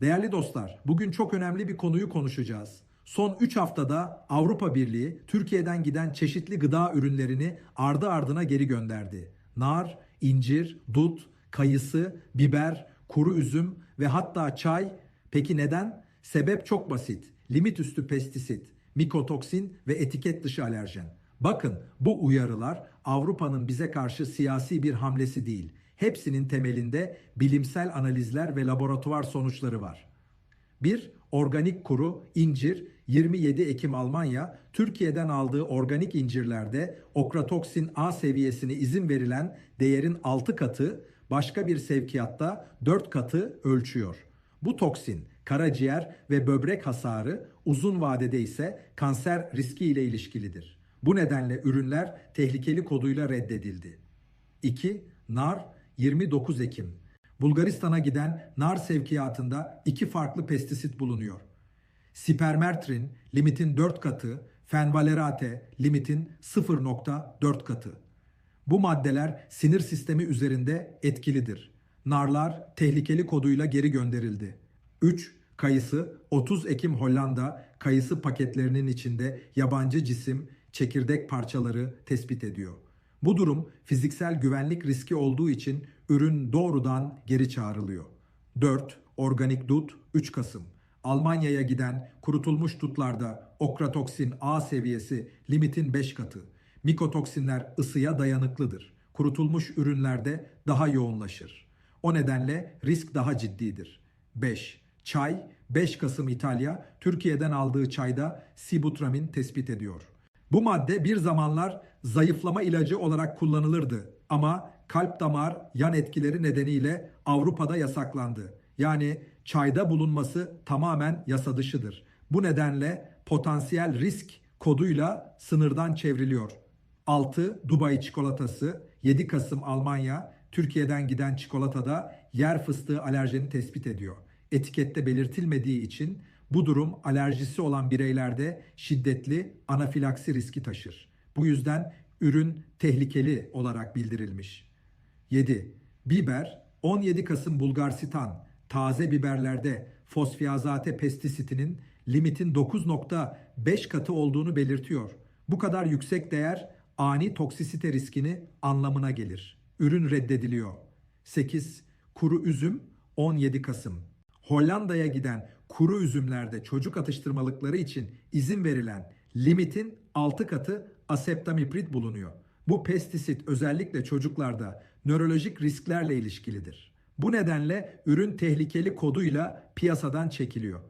Değerli dostlar, bugün çok önemli bir konuyu konuşacağız. Son 3 haftada Avrupa Birliği Türkiye'den giden çeşitli gıda ürünlerini ardı ardına geri gönderdi. Nar, incir, dut, kayısı, biber, kuru üzüm ve hatta çay. Peki neden? Sebep çok basit. Limit üstü pestisit, mikotoksin ve etiket dışı alerjen. Bakın bu uyarılar Avrupa'nın bize karşı siyasi bir hamlesi değil. Hepsinin temelinde bilimsel analizler ve laboratuvar sonuçları var. 1. Organik kuru incir 27 Ekim Almanya Türkiye'den aldığı organik incirlerde okratoksin A seviyesini izin verilen değerin 6 katı başka bir sevkiyatta 4 katı ölçüyor. Bu toksin karaciğer ve böbrek hasarı uzun vadede ise kanser riski ile ilişkilidir. Bu nedenle ürünler tehlikeli koduyla reddedildi. 2. Nar 29 Ekim Bulgaristan'a giden nar sevkiyatında iki farklı pestisit bulunuyor. Sipermertrin limitin 4 katı, fenvalerate limitin 0.4 katı. Bu maddeler sinir sistemi üzerinde etkilidir. Narlar tehlikeli koduyla geri gönderildi. 3. Kayısı 30 Ekim Hollanda kayısı paketlerinin içinde yabancı cisim, çekirdek parçaları tespit ediyor. Bu durum fiziksel güvenlik riski olduğu için ürün doğrudan geri çağrılıyor. 4. Organik dut 3 Kasım. Almanya'ya giden kurutulmuş dutlarda okratoksin A seviyesi limitin 5 katı. Mikotoksinler ısıya dayanıklıdır. Kurutulmuş ürünlerde daha yoğunlaşır. O nedenle risk daha ciddidir. 5. Çay 5 Kasım İtalya Türkiye'den aldığı çayda sibutramin tespit ediyor. Bu madde bir zamanlar zayıflama ilacı olarak kullanılırdı ama kalp damar yan etkileri nedeniyle Avrupa'da yasaklandı. Yani çayda bulunması tamamen yasa dışıdır. Bu nedenle potansiyel risk koduyla sınırdan çevriliyor. 6. Dubai çikolatası 7 Kasım Almanya Türkiye'den giden çikolatada yer fıstığı alerjeni tespit ediyor. Etikette belirtilmediği için bu durum alerjisi olan bireylerde şiddetli anafilaksi riski taşır. Bu yüzden ürün tehlikeli olarak bildirilmiş. 7. Biber 17 Kasım Bulgaristan taze biberlerde fosfiazate pestisitinin limitin 9.5 katı olduğunu belirtiyor. Bu kadar yüksek değer ani toksisite riskini anlamına gelir. Ürün reddediliyor. 8. Kuru üzüm 17 Kasım. Hollanda'ya giden kuru üzümlerde çocuk atıştırmalıkları için izin verilen limitin 6 katı aseptamiprid bulunuyor. Bu pestisit özellikle çocuklarda nörolojik risklerle ilişkilidir. Bu nedenle ürün tehlikeli koduyla piyasadan çekiliyor.